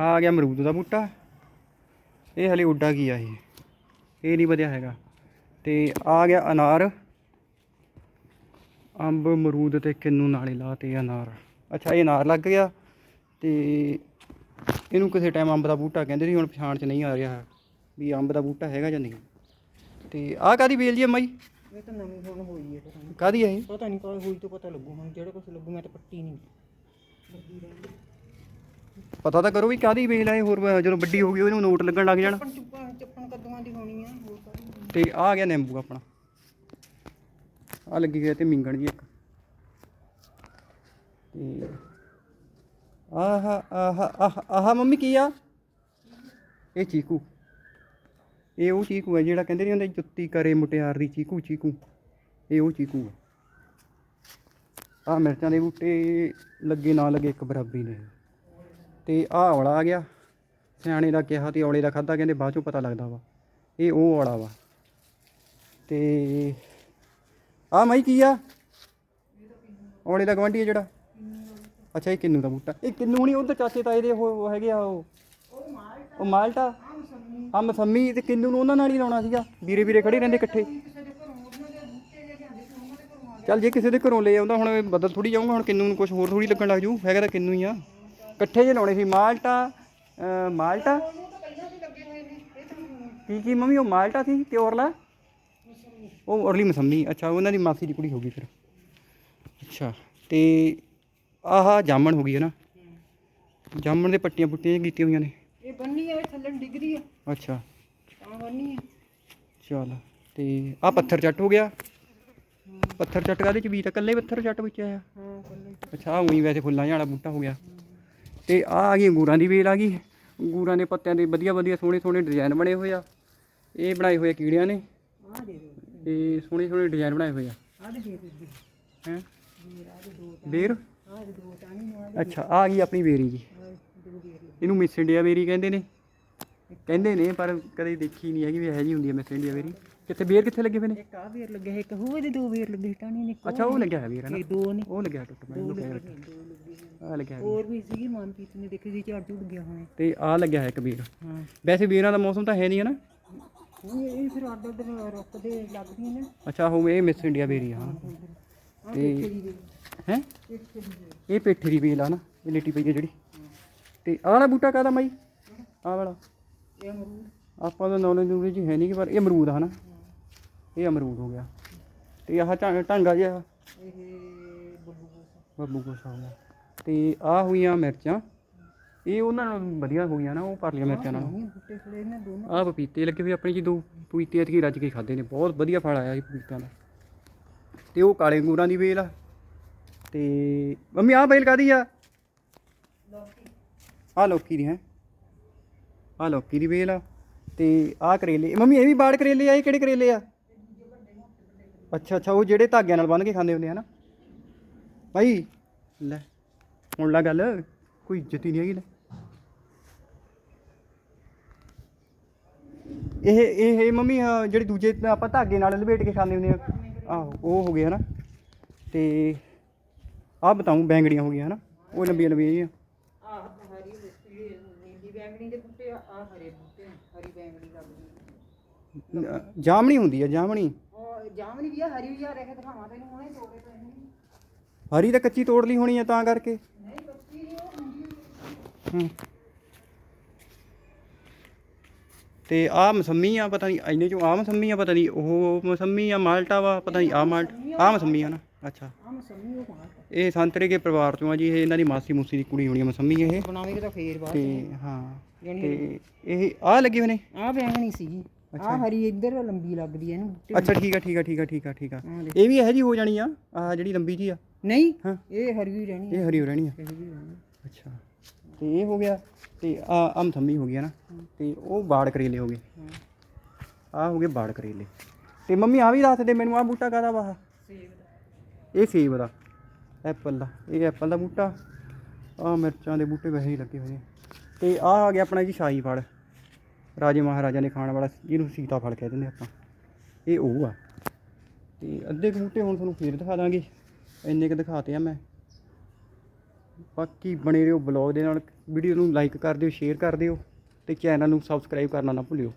ਆ ਗਿਆ ਅਮਰੂਦ ਦਾ ਬੂਟਾ। ਇਹ ਹਲੇ ਉੱਡਾ ਕੀ ਆ ਇਹ? ਇਹ ਨਹੀਂ ਵਧਿਆ ਹੈਗਾ। ਤੇ ਆ ਗਿਆ ਅਨਾਰ। ਅੰਬ ਅਮਰੂਦ ਤੇ ਕਿੰਨੂ ਨਾਲੇ ਲਾਤੇ ਅਨਾਰ। ਅੱਛਾ ਇਹ ਅਨਾਰ ਲੱਗ ਗਿਆ ਤੇ ਇਹਨੂੰ ਕਿਸੇ ਟਾਈਮ ਅੰਬ ਦਾ ਬੂਟਾ ਕਹਿੰਦੇ ਸੀ ਹੁਣ ਪਛਾਣ ਚ ਨਹੀਂ ਆ ਰਿਹਾ ਵੀ ਅੰਬ ਦਾ ਬੂਟਾ ਹੈਗਾ ਜਾਂ ਨਹੀਂ। ਤੇ ਆਹ ਕਾਦੀ ਬੇਲ ਜੀ ਅੰਮਾ ਜੀ? ਇਹ ਤਾਂ ਨਵੀਂ ਹੁਣ ਹੋਈ ਹੈ ਕਾਦੀ ਹੈ ਇਹ? ਪਤਾ ਨਹੀਂ ਕਦੋਂ ਹੋਈ ਤੋਂ ਪਤਾ ਲੱਗੂ ਹੁਣ ਜਿਹੜਾ ਕੁਛ ਲੱਗੂ ਮੈਂ ਤਾਂ ਪੱਟੀ ਨਹੀਂ ਪਤਾ ਤਾਂ ਕਰੋ ਵੀ ਕਾਦੀ ਬੇਲ ਹੈ ਹੋਰ ਜਦੋਂ ਵੱਡੀ ਹੋ ਗਈ ਉਹਨੂੰ ਨੋਟ ਲੱਗਣ ਲੱਗ ਜਾਣ। ਚੱਪਣ ਚੁੱਪਣ ਚੱਪਣ ਕਦੂਆਂ ਦੀ ਹੋਣੀ ਆ ਹੋਰ ਕਾਹਦੀ ਤੇ ਆ ਗਿਆ ਨਿੰਬੂ ਆਪਣਾ। ਆ ਲੱਗੀ ਗਿਆ ਤੇ ਮਿੰਗਣ ਜੀ ਇੱਕ। ਤੇ ਆਹ ਆਹ ਆਹ ਆਹ ਮੰਮੀ ਕੀ ਆ? ਇਹ ਚੀਕੂ। ਇਹ ਉਹ ਚੀਕੂ ਹੈ ਜਿਹੜਾ ਕਹਿੰਦੇ ਨਹੀਂ ਹੁੰਦੇ ਜੁੱਤੀ ਕਰੇ ਮੁਟਿਆਰ ਦੀ ਚੀਕੂ ਚੀਕੂ। ਇਹ ਉਹ ਚੀਕੂ ਆ। ਆ ਮਿਰਚਾਂ ਦੇ ਬੂਟੇ ਲੱਗੇ ਨਾ ਲੱਗੇ ਇੱਕ ਬਰਾਬਰੀ ਨੇ। ਤੇ ਆਹ ਔਲਾ ਆ ਗਿਆ। ਸਿਆਣੇ ਦਾ ਕਿਹਾ ਤੇ ਔਲੇ ਦਾ ਖਾਦਾ ਕਹਿੰਦੇ ਬਾਅਦ ਚੋਂ ਪਤਾ ਲੱਗਦਾ ਵਾ। ਇਹ ਉਹ ਔਲਾ ਵਾ। ਤੇ ਆ ਮਾਈ ਕੀ ਆ? ਔਲੇ ਦਾ ਗਵਾਂਢੀ ਹੈ ਜਿਹੜਾ? ਅੱਛਾ, ਇਹ ਕਿੰਨੂ ਦਾ ਬੂਟਾ? ਇਹ ਕਿੰਨੂ ਨਹੀਂ, ਉਧਰ ਚਾਚੇ ਤਾਏ ਦੇ ਉਹ ਉਹ ਹੈਗੇ ਆ ਉਹ। ਉਹ ਮਾਲਟਾ? ਆ ਮਸੰਮੀ। ਤੇ ਕਿੰਨੂ ਨੂੰ ਉਹਨਾਂ ਨਾਲ ਹੀ ਲਾਉਣਾ ਸੀਗਾ। ਵੀਰੇ ਵੀਰੇ ਖੜੇ ਰਹਿੰਦੇ ਇਕੱਠੇ। ਚੱਲ ਜੇ ਕਿਸੇ ਦੇ ਘਰੋਂ ਲੈ ਆਉਂਦਾ ਹੁਣ ਬਦਲ ਥੋੜੀ ਜਾਊਂਗਾ ਹੁਣ ਕਿੰਨੂ ਨੂੰ ਕੁਝ ਹੋਰ ਥੋੜੀ ਲੱਗਣ ਲੱਗ ਜੂ ਹੈਗਾ ਤਾਂ ਕਿੰਨੂ ਹੀ ਆ। ਇਕੱਠੇ ਜੇ ਲਾਉਣੇ ਸੀ ਮਾਲਟਾ ਮਾਲਟਾ। ਕੀ ਕੀ ਮੰਮੀ ਉਹ ਮਾਲਟਾ ਸੀ ਤੇ ਔਰਲਾ? ਉਹ ਔਰਲੀ ਮਸੰਮੀ ਅੱਛਾ ਉਹਨਾਂ ਦੀ ਮਾਸੀ ਦੀ ਕੁੜੀ ਹੋ ਗਈ ਫਿਰ। ਅੱਛਾ ਤੇ ਆਹ ਜਾਮਣ ਹੋ ਗਈ ਹੈ ਨਾ? ਜਾਮਣ ਦੇ ਪੱਟੀਆਂ ਪੁੱਟੀਆਂ ਕੀਤੀਆਂ ਹੋਈਆਂ ਨੇ। ਇਹ ਬੰਨੀ ਆ ਥੱਲੇ ਨੂੰ ਡਿੱਗਦੀ ਆ। ਅੱਛਾ। ਤਾਂ ਬੰਨੀ ਆ। ਚਲ ਤੇ ਆ ਪੱਥਰ ਚੱਟ ਹੋ ਗਿਆ। ਪੱਥਰ ਚੱਟ ਕਾਹਦੇ ਚ ਵੀ ਤਾਂ ਕੱਲੇ ਪੱਥਰ ਚੱਟ ਵਿੱਚ ਆਇਆ। ਹਾਂ ਥੱਲੇ ਅੱਛਾ ਉਹੀ ਵੈਸੇ ਫੁੱਲਾਂ ਵਾਲਾ ਬੂਟਾ ਹੋ ਗਿਆ। ਤੇ ਆ ਆ ਗਈ ਅੰਗੂਰਾਂ ਦੀ ਵੇਲ ਆ ਗਈ। ਅੰਗੂਰਾਂ ਦੇ ਪੱਤਿਆਂ ਦੇ ਵਧੀਆ ਵਧੀਆ ਸੋਹਣੇ ਸੋਹਣੇ ਡਿਜ਼ਾਈਨ ਬਣੇ ਹੋਏ ਆ। ਇਹ ਬਣਾਏ ਹੋਏ ਆ ਕੀੜਿਆਂ ਨੇ। ਆ ਦੇ ਦੇ ਤੇ ਸੋਹਣੇ ਸੋਹਣੇ ਡਿਜ਼ਾਈਨ ਬਣਾਏ ਹੋਏ ਆ। ਆ ਦੇ ਦੇ ਦੇ ਹੈ? ਮੇਰਾ ਦੇ ਦੋ ਬੇਰ ਆ ਦੇ ਦੋ ਟਾਣੀ ਆ ਅੱਛਾ ਆ ਗਈ ਆਪਣੀ ਬੇਰੀ ਜੀ। ਇਹਨੂੰ ਮਿਸ ਇੰਡੀਆ ਬੇਰੀ ਕਹਿੰਦੇ ਨੇ। ਕਹਿੰਦੇ ਨੇ ਪਰ ਕਦੇ ਦੇਖੀ ਨਹੀਂ ਹੈਗੀ ਵੀ ਇਹੋ ਜੀ ਹੁੰਦੀ ਹੈ ਮਿਸ ਇੰਡੀਆ ਬੇਰੀ ਕਿੱਥੇ ਬੇਰ ਕਿੱਥੇ ਲੱਗੇ ਹੋਏ ਨੇ? ਇੱਕ ਆ ਵੇਰ ਲੱਗੇ ਇੱਕ ਹੋਰ ਦੇ ਦੋ ਵੇਰ ਲੱਗੇ ਟਾਣੀ ਨੇ ਅੱਛਾ ਉਹ ਲੱਗਿਆ ਹੈ ਵੀਰ ਹੈ ਨਾ? ਇਹ ਦੋ ਨੇ। ਉਹ ਲੱਗਿਆ ਟੁੱਟ ਮੈਂ ਦੋ ਲੁਕਿਆ ਲੱਗੇ ਦੋ ਲੱਗੇ ਆ ਲੱਗਿਆ ਹੈ। ਹੋਰ ਵੀ ਸੀਗੀ ਮਨਪ੍ਰੀਤ ਨੇ ਦੇਖੀ ਸੀ ਝੜ ਝੁੜ ਗਿਆ ਹੋਣਾ। ਤੇ ਆ ਲੱਗਿਆ ਹੈ ਇੱਕ ਵੀਰ। ਹਾਂ। ਵੈਸੇ ਵੀਰਾਂ ਦਾ ਮੌਸਮ ਤਾਂ ਹੈ ਨਹੀਂ ਹੈ ਨਾ? ਉਹ ਇਹ ਫਿਰ ਅੱਡ ਅੱਡ ਰੁੱਕਦੇ ਲੱਗਦੀਆਂ ਨੇ। ਅੱਛਾ ਹੋ ਇਹ ਮਿਸ ਇੰਡੀਆ ਬੇਰੀ ਆ ਤੇ ਹੈ? ਇਹ ਪੇਠੇ ਦੀ ਵੇਲ ਆ ਨਾ ਇਹ ਲੇਟੀ ਪਈ ਹੈ ਜਿਹੜੀ। ਤੇ ਆਹ ਵਾਲਾ ਬੂਟਾ ਕਾਹਦਾ ਮਾਈ? ਆਹ ਵਾਲਾ। ਇਹ ਅਮਰੂਦ। ਆਪਾਂ ਦਾ ਨੌਲੇਜ ਨੂਲੇਜ ਜੀ ਹੈ ਨਹੀਂ ਕਿ ਪਰ ਇਹ ਅਮਰੂਦ ਆ ਹਨਾ ਇਹ ਅਮਰੂਦ ਹੋ ਗਿਆ। ਤੇ ਆਹ ਢਾਂਗਾ ਜਿਹਾ ਇਹ ਬੱਬੂ ਗੋਸਾ ਹੋ ਗਿਆ। ਤੇ ਆਹ ਹੋਈਆਂ ਮਿਰਚਾਂ। ਇਹ ਉਹਨਾਂ ਨਾਲ ਵਧੀਆ ਹੋ ਗਈਆਂ ਨਾ ਉਹ ਪਰਲੀਆਂ ਮਿਰਚਾਂ ਨਾਲ। ਆਹ ਪਪੀਤੇ ਲੱਗੇ ਹੋਏ ਆਪਣੀ ਜੀ ਦੋ ਪਪੀਤੇ ਐਤਕੀ ਰੱਜ ਕੇ ਖਾਦੇ ਨੇ। ਬਹੁਤ ਵਧੀਆ ਫਲ ਆਇਆ ਇਹ ਪਪੀਤਿਆਂ ਦਾ। ਤੇ ਉਹ ਕਾਲੇ ਅੰਗੂਰਾਂ ਦੀ ਵੇਲ ਆ। ਤੇ ਮੰਮੀ ਆਹ ਵੇਲ ਕਾਦੀ ਆ? ਆਹ ਲੋਕੀ ਦੀ ਹੈ? ਆਹ ਲੋਕੀ ਦੀ ਵੇਲ ਆ। ਤੇ ਆਹ ਕਰੇਲੇ। ਮੰਮੀ ਇਹ ਵੀ ਬਾੜ ਕਰੇਲੇ ਆ ਇਹ ਕਿਹੜੇ ਕਰੇਲੇ ਆ? ਅੱਛਾ ਅੱਛਾ ਉਹ ਜਿਹੜੇ ਧਾਗਿਆਂ ਨਾਲ ਬੰਨ ਕੇ ਖਾਂਦੇ ਹੁੰਦੇ ਆ ਨਾ। ਭਾਈ ਲੈ ਹੁਣ ਲਾ ਗੱਲ ਕੋਈ ਇੱਜ਼ਤ ਹੀ ਨਹੀਂ ਹੈਗੀ ਲੈ। ਇਹ ਇਹ ਮੰਮੀ ਅਹ, ਜਿਹੜੇ ਦੂਜੇ ਆਪਾਂ ਧਾਗੇ ਨਾਲ ਲਪੇਟ ਕੇ ਖਾਂਦੇ ਹੁੰਦੇ ਆ। ਆਹੋ ਉਹ ਹੋ ਗਏ ਹਨਾ। ਤੇ ਆਹ ਬਤਾਉਂ ਬੈਂਗੜੀਆਂ ਹੋ ਗਈਆਂ ਹਨਾ। ਉਹ ਲੰਬੀਆਂ ਲੰਬੀਆਂ ਜਿਹੀਆਂ। ਆਹ ਹਰੀ ਬੁੱਟੀ ਨੀਲੀ ਬੈਂਗਣੀ ਦੇ ਬੁੱਟੇ ਆ ਆਹ ਹਰੇ ਬੁੱਟੇ ਆ, ਹਰੀ ਬੈਂਗਣੀ ਲੱਗਦੀ ਅਹ, ਜਾਮਣੀ ਹੁੰਦੀ ਆ ਜਾਮਣੀ। ਜਾਮਨੀ ਵੀ ਆ ਹਰੀ ਵੀ ਆ ਰਹਿ ਦਿਖਾਵਾਂ ਤੈਨੂੰ ਹੁਣੇ ਤੋੜੇ ਪਏ ਨੇ। ਹਰੀ ਤਾਂ ਕੱਚੀ ਤੋੜ ਲਈ ਹੋਣੀ ਆ ਤਾਂ ਕਰਕੇ। ਨਹੀਂ ਬੱਚੀ ਨਹੀਂ ਉਹ ਹੁੰਦੀ ਹੂੰ। ਤੇ ਆਹ ਮਸੰਮੀ ਆ ਪਤਾ ਨਹੀਂ ਇੰਨੇ ਚੋਂ ਆਹ ਮਸੰਮੀ ਆ ਪਤਾ ਨਹੀਂ ਉਹ ਮਸੰਮੀ ਆ ਮਾਲਟਾ ਵਾ ਪਤਾ ਨਹੀਂ ਆਹ ਮਾਲਟ ਆਹ ਮਸੰਮੀ ਆ ਨਾ ਅੱਛਾ। ਆ ਮਸੰਮੀ ਉਹ ਮਾਰ ਇਹ ਸੰਤਰੇ ਕੇ ਪਰਿਵਾਰ ਚੋਂ ਆ ਜੀ ਇਹ ਇਹਨਾਂ ਦੀ ਮਾਸੀ ਮੂਸੀ ਦੀ ਕੁੜੀ ਹੋਣੀ ਆ ਮਸੰਮੀ ਇਹ। ਬਣਾਵੇਂਗੇ ਤਾਂ ਫੇਰ ਬਾਅਦ ਤੇ ਹਾਂ ਤੇ ਇਹ ਆਹ ਲੱਗੇ ਹੋਏ ਨੇ। ਆ ਬੈਂਗਣੀ ਸੀਗੀ। ਆ ਹਰੀ ਇੱਧਰ ਲੰਬੀ ਲੱਗਦੀ ਐ ਇਹਨੂੰ ਬੂਟੇ ਅੱਛਾ ਠੀਕ ਆ ਠੀਕ ਆ ਠੀਕ ਆ ਠੀਕ ਆ ਠੀਕ ਆ। ਦੇਖ। ਇਹ ਵੀ ਇਹੋ ਜੀ ਹੋ ਜਾਣੀ ਆ ਆਹ ਜਿਹੜੀ ਲੰਬੀ ਜੀ ਆ। ਨਹੀਂ ਹਾਂ। ਇਹ ਹਰੀ ਹੀ ਰਹਿਣੀ ਇਹ ਹਰੀ ਹੋ ਰਹਿਣੀ ਆ। ਹੀ ਅੱਛਾ। ਤੇ ਇਹ ਹੋ ਗਿਆ ਤੇ ਆ ਆ ਮਸੰਮੀ ਹੋ ਗਿਆ ਨਾ। ਤੇ ਉਹ ਬਾੜ ਕਰੇਲੇ ਹੋ ਗਏ। ਆ ਹੋ ਗਏ ਬਾੜ ਕਰੇਲੇ। ਤੇ ਮੰਮੀ ਆ ਵੀ ਦੱਸ ਦੇ ਮੈਨੂੰ ਆ ਬੂਟਾ ਕਾਦਾ ਵਾ? ਇਹ ਸੇਬ ਦਾ। ਐਪਲ ਦਾ। ਇਹ ਐਪਲ ਦਾ ਬੂਟਾ। ਆ ਮਿਰਚਾਂ ਦੇ ਬੂਟੇ ਵੈਸੇ ਹੀ ਲੱਗੇ ਹੋਏ ਨੇ। ਤੇ ਆ ਆ ਗਿਆ ਆਪਣਾ ਜੀ ਸ਼ਾਹੀ ਫਲ ਰਾਜੇ ਮਹਾਰਾਜਾ ਨੇ ਖਾਣ ਵਾਲਾ ਜਿਹਨੂੰ ਸੀਤਾ ਫਲ ਕਹਿ ਦਿੰਦੇ ਆਪਾਂ। ਇਹ ਉਹ ਆ। ਤੇ ਅੱਧੇ ਬੂਟੇ ਹੁਣ ਤੁਹਾਨੂੰ ਫੇਰ ਦਿਖਾ ਦਾਂਗੇ। ਇੰਨੇ ਕੁ ਦਿਖਾਤੇ ਆ ਮੈਂ। ਬਾਕੀ ਬਣੇ ਰਹੋ ਬਲੌਗ ਦੇ ਨਾਲ। ਵੀਡੀਓ ਨੂੰ ਲਾਈਕ ਕਰ ਦਿਓ ਸ਼ੇਅਰ ਕਰ ਦਿਓ ਤੇ ਚੈਨਲ ਨੂੰ ਸਬਸਕ੍ਰਾਈਬ ਕਰਨਾ ਨਾ ਭੁੱਲਿਓ।